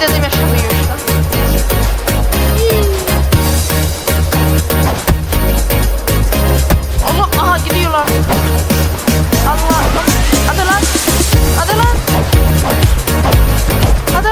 yaşamıyor işte. Oğlum aha gidiyorlar. Allah. Hadi lan. Hadi lan. Hadi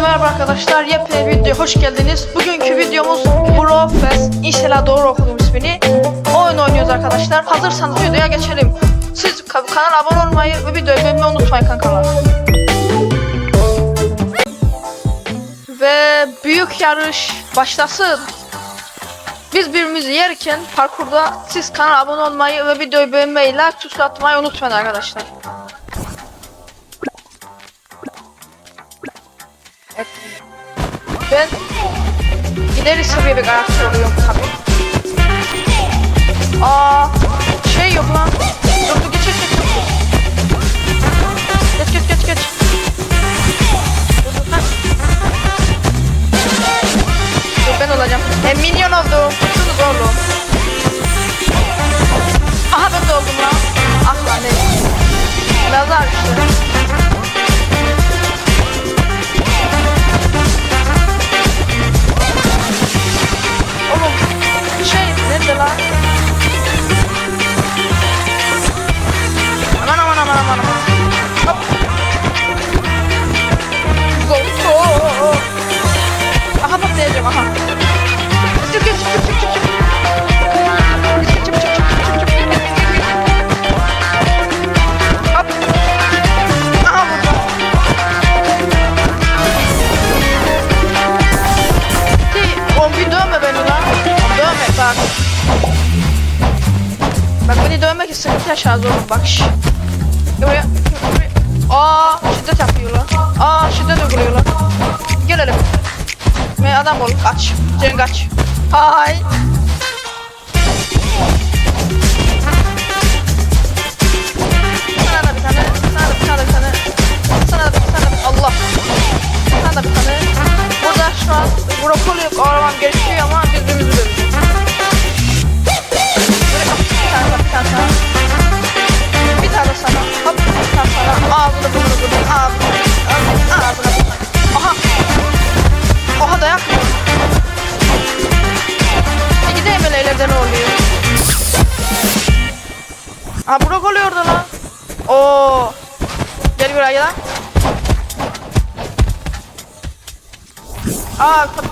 merhaba arkadaşlar. Yepyeni bir videoya hoş geldiniz. Bugünkü videomuz Bro Fest. İnşallah doğru okudum ismini. Oyun oynuyoruz arkadaşlar. Hazırsanız videoya yarış başlasın. Biz birbirimizi yerken parkurda siz kanala abone olmayı ve videoyu beğenmeyi, like tuşu atmayı unutmayın arkadaşlar. Evet. Ben ileri seviye bir karakter oluyorum tabii. Aa, şey yok lan. Dur dur geç geç geç. Geç geç geç geç. Ben olacağım. E minyon oldum. Tuttunuz oğlum. Aha ben de oldum. Ah lan ne? Lazar işte. Sıkıntı yaşarız oğlum bak şş. Buraya. buraya. Aa şiddet yapıyorlar. Aa şiddet uyguluyorlar. Gelelim. Ve adam ol kaç. Cem kaç. Hay.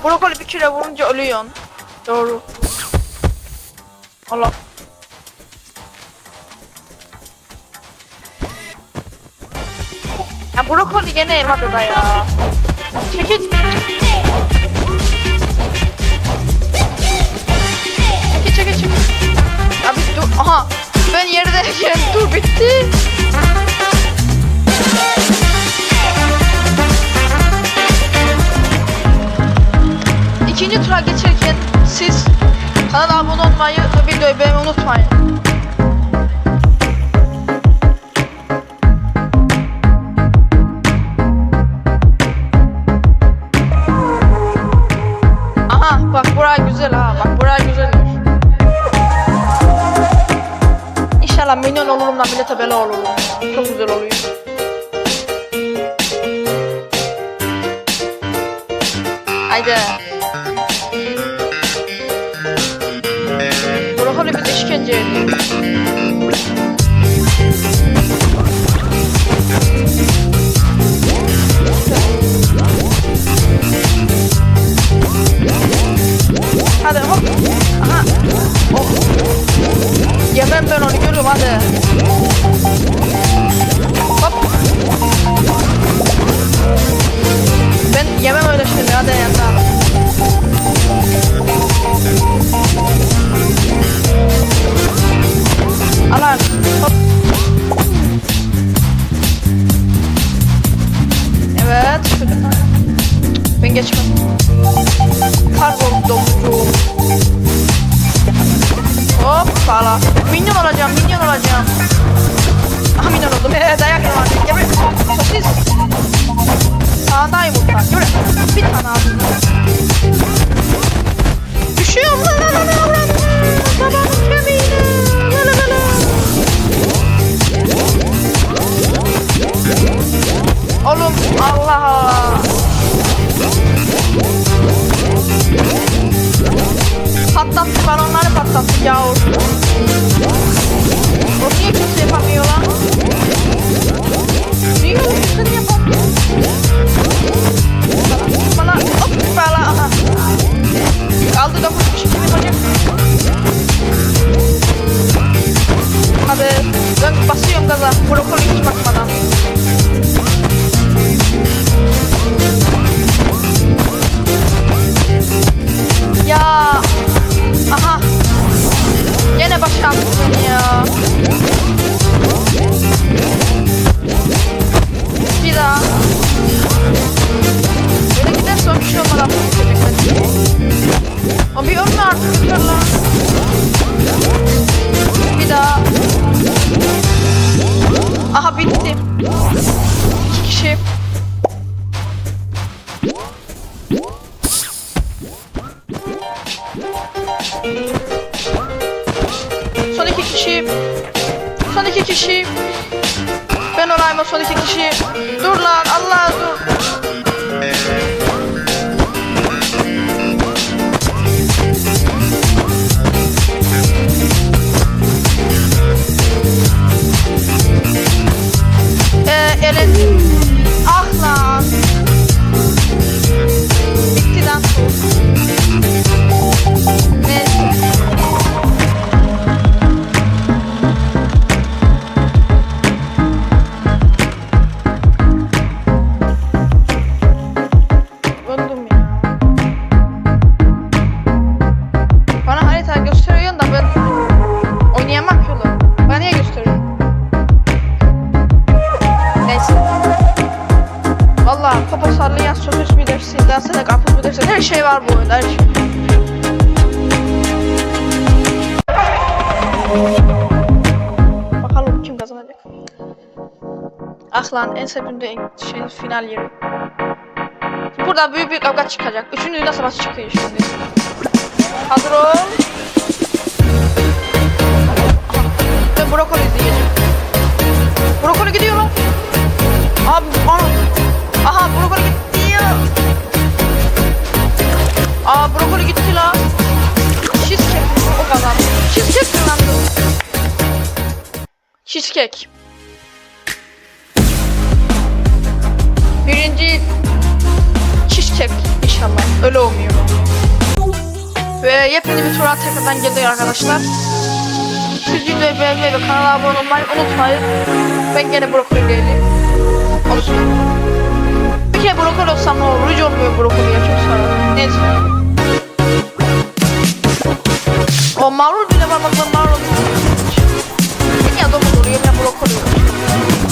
Brokoli bir kere vurunca ölüyorsun. Doğru. Allah. Ya brokoli gene elmadı da ya. Çekil. Çekil çekil çekil. Abi dur. Aha. Ben yerdeyken dur bitti. İkinci tura geçerken siz kanala abone olmayı ve videoyu beğenmeyi unutmayın. Aha bak bura güzel ha bak bura güzel. İnşallah milyon olurum da millete bela olurum. Çok güzel oluyor. Haydi. Ediyor. Hadi hop. Aha. Yemem ben onu görüyorum. Hop. Ben yemem öyle şeyleri hadi yandan. Ah lan en sevdiğim şey final yeri. Burada büyük bir kavga çıkacak. Üçüncü Dünya Savaşı çıkıyor şimdi. Hazır ol. Ben brokoli izleyeceğim. Brokoli gidiyor lan. Abi ana. Aha brokoli gidiyor. Aa brokoli gitti la. Cheesecake o kadar. Cheesecake lan bu? Cheesecake. Birinci cheesecake inşallah. Öyle olmuyor. Ve yepyeni bir tura tekrardan geliyor arkadaşlar. Siz videoyu beğenmeyi ve kanala abone olmayı unutmayın. Ben gene brokoli değilim. Olsun. Bir kere brokoli olsam ne olur? Hiç olmuyor brokoliye çok sarı. Neyse. O marul bile var bak ben marul. Ya domuz oluyor ya brokoli oluyor.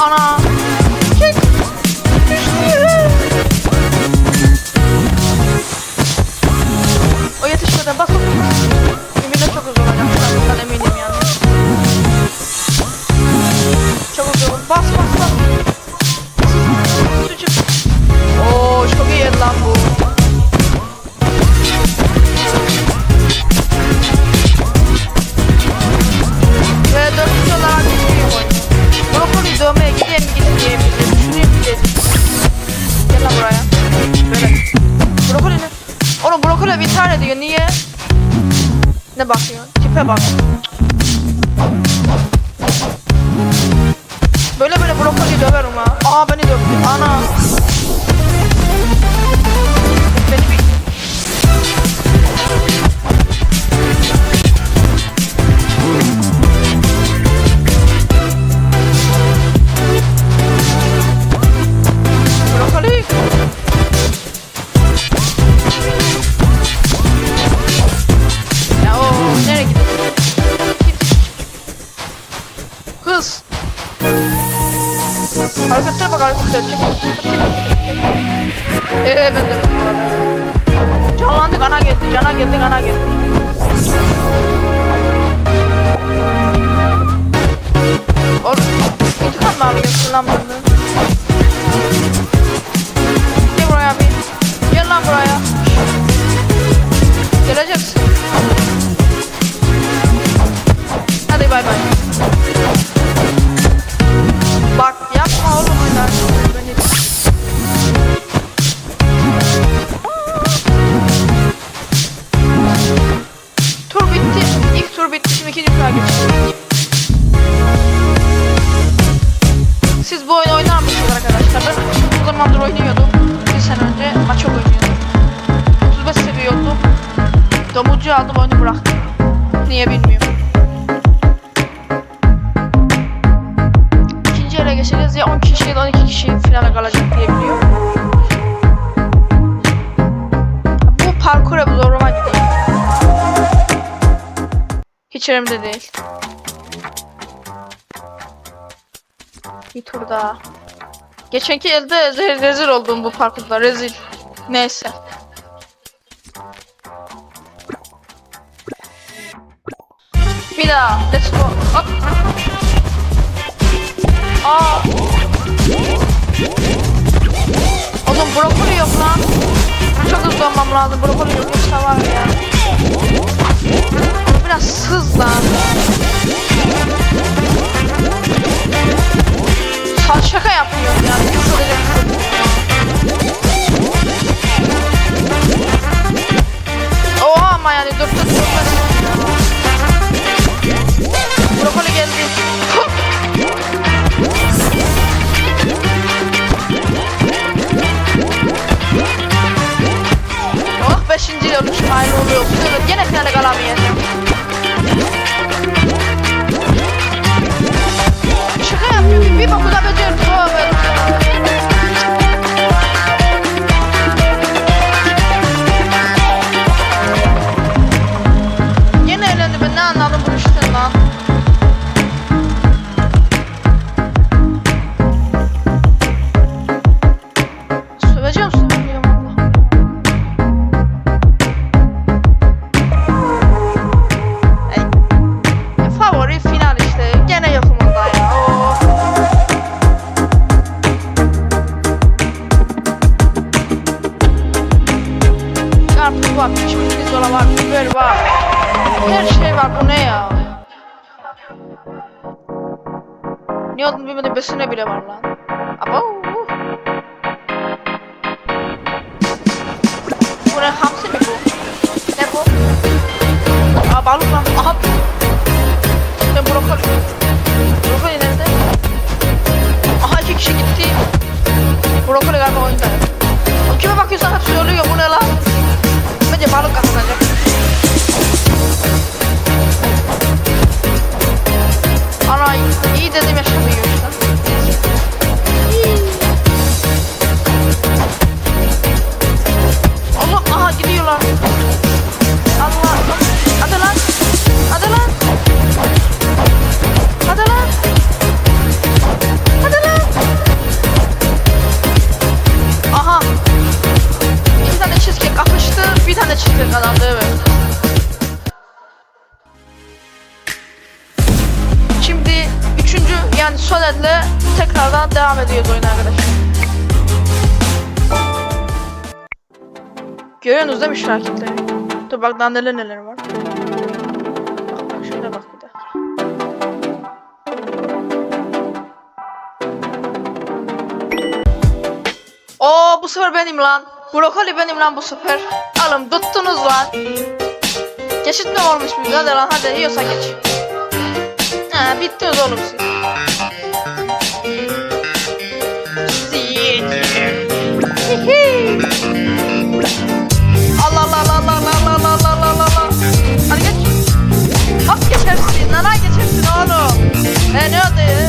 Ana. Çek. O yetişmeden bas. Eminim çok uzun olacak. Bundan eminim yani. Çok uzun. Bas Ne bakıyorsun? Tipe bak. Hareketlere bak hareketlere. Çek, çek, çek, çek, çek. Ee ben de. Canlandı kana geldi, cana geldi, kana geldi. Oğlum, intikam mı alıyorsun lan benden? Gel Şimdi ikinci tura geçiyoruz. Siz bu oyunu oynar mısınız arkadaşlar? Ben uzun zamandır oynuyordum. Bir sene önce ama çok oynuyordum. 35 seviyordum. Domuzcu aldım Hiç elimde değil. Bir tur daha. Geçenki elde re- rezil oldum bu parkurda rezil. Neyse. Bir daha. Let's go. Hop. Aa. Oğlum brokoli yok lan. Çok hızlı olmam lazım. Brokoli yok yoksa var ya. Hız lan. Sa şaka yapmıyorum yani. Sadece Oha ama yani dur dur dur. Brokoli geldi. oh beşinci olmuş aynı oluyor. Gene finale kalamayacağım. Karpuz var, pişmiş pirzola var, biber var. Her şey var, bu ne ya? Ne olduğunu bilmediğim besine bile var lan. Abo. Bu ne hamsi mi bu? Ne bu? Aa balık lan. Aha. Ne brokoli? Brokoli nerede? Aha iki kişi gitti. Brokoli galiba oyunda. Kime bakıyorsan hep söylüyor bu ne lan? 이제 바로 가서 가자. 알아, 이때 되면 샵이 유시. Görüyorsunuz değil mi şu hareketleri? Dur bak daha neler neler var. Bak bak şöyle bak bir dakika. Oo bu sefer benim lan. Brokoli benim lan bu sefer. Alın tuttunuz lan. Geçit ne olmuş? Hadi lan hadi yiyorsan geç. Ha bittiniz oğlum siz. another.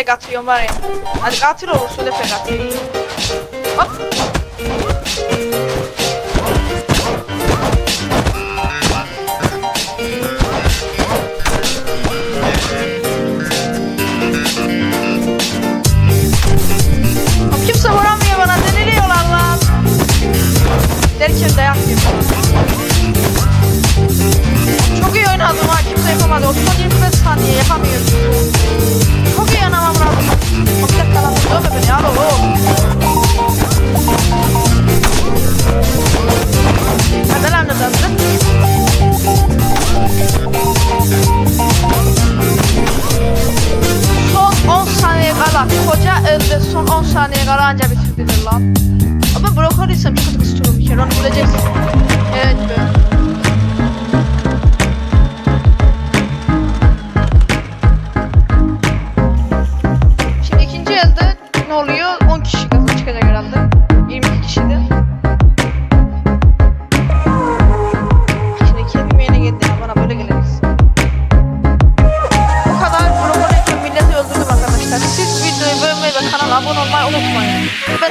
Fake atıyorum var ya. Hadi katil olursa öyle fake atıyorum. Hop. Bana deniliyorlar lan. Derken dayak yiyorum. Çok iyi oynadım ha kimse yapamadı. O son 25 saniye yapamıyorum.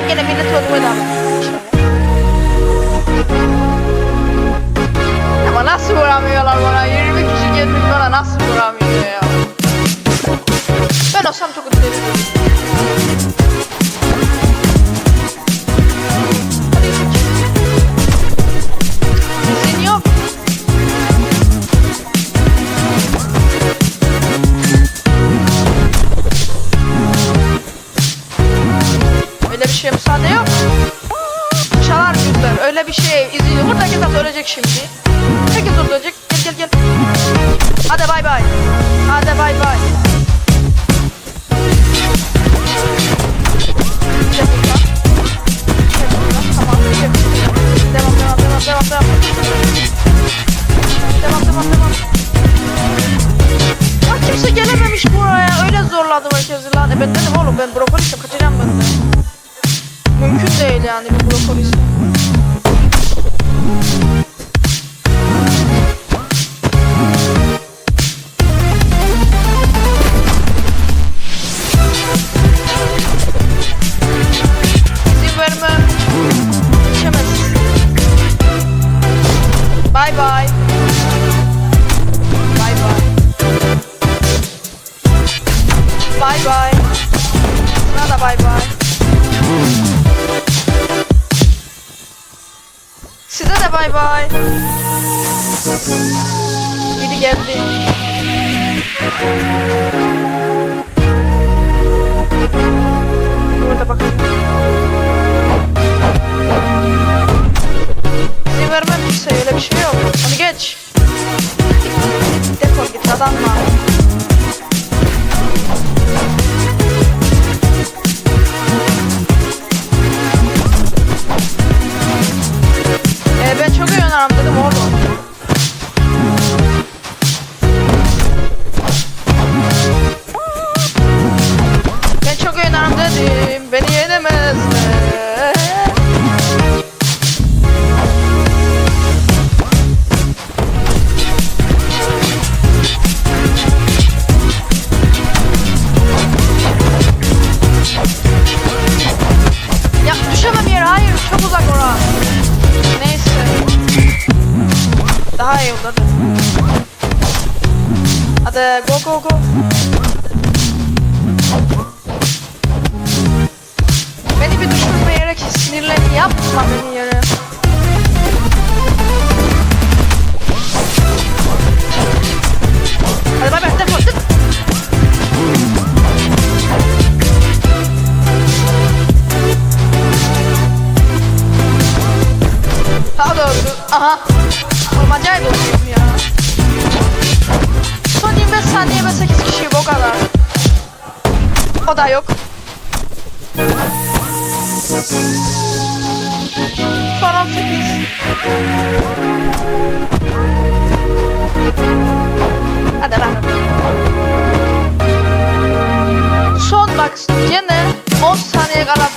Gene öldürmeye devam edeceğim. Ama nasıl vuramıyorlar bana? 20 kişi gelmiş bana nasıl vuramıyor ya? Ben olsam çok bay bay. Hadi bay bay. Devam devam devam devam devam. Devam devam devam. Ya kimse gelememiş buraya. Öyle zorladım herkesi lan. E ben dedim oğlum ben brokolistim kaçacağım ben. Mümkün değil yani Bye. Sana da bye bye. Size de bye bye. Biri geldi. Burada bakalım. İzin vermem kimseye öyle bir şey yok. Hadi geç. Defol git adam. Ben çok dedim oğlum. Da yok. 18. Hadi lan. Son bak gene 10 saniye kala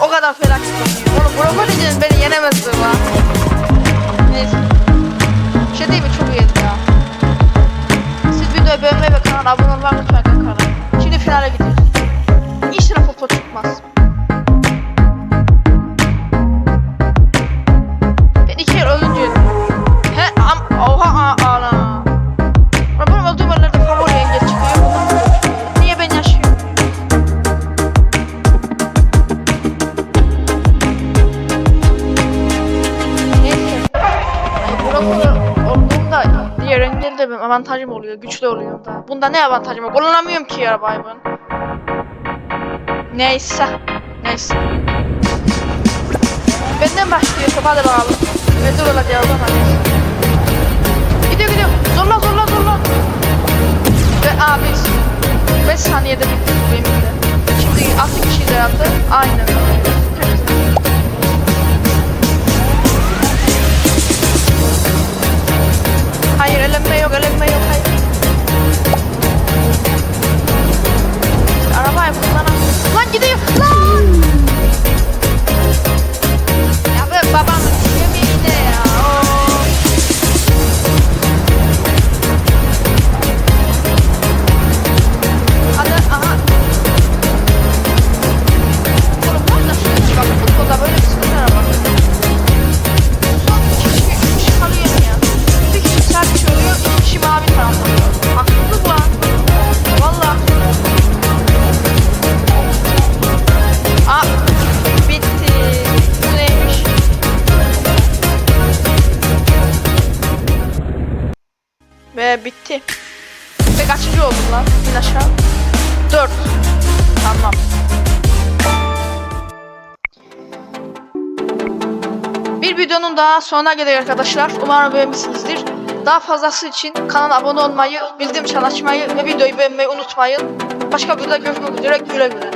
o kadar felaket oynuyor. Oğlum brokolicinin beni yenemezdi lan. Neyse. Bir şey değil mi? Çok iyiydi ya. Siz videoyu beğenmeyi ve kanala abone olmayı avantajım oluyor. Güçlü oluyor da. Bunda ne avantajım var? Kullanamıyorum ki arabayı ben. Neyse. Neyse. Benden başlıyor. Hadi bakalım. Rezil olacağız ama. Gidiyor gidiyor. Zorla zorla zorla. Ve abi 5 saniyede bitti benim de. Şimdi 6 kişi de yaptı. Aynen. Hayır elenme yok elenme yok hayır. Arabayı kullanamam. Lan gidiyor lan. Ya be videonun daha sonuna geldik arkadaşlar. Umarım beğenmişsinizdir. Daha fazlası için kanala abone olmayı, bildirim çan açmayı ve videoyu beğenmeyi unutmayın. Başka bir videoda görüşmek üzere. Güle güle.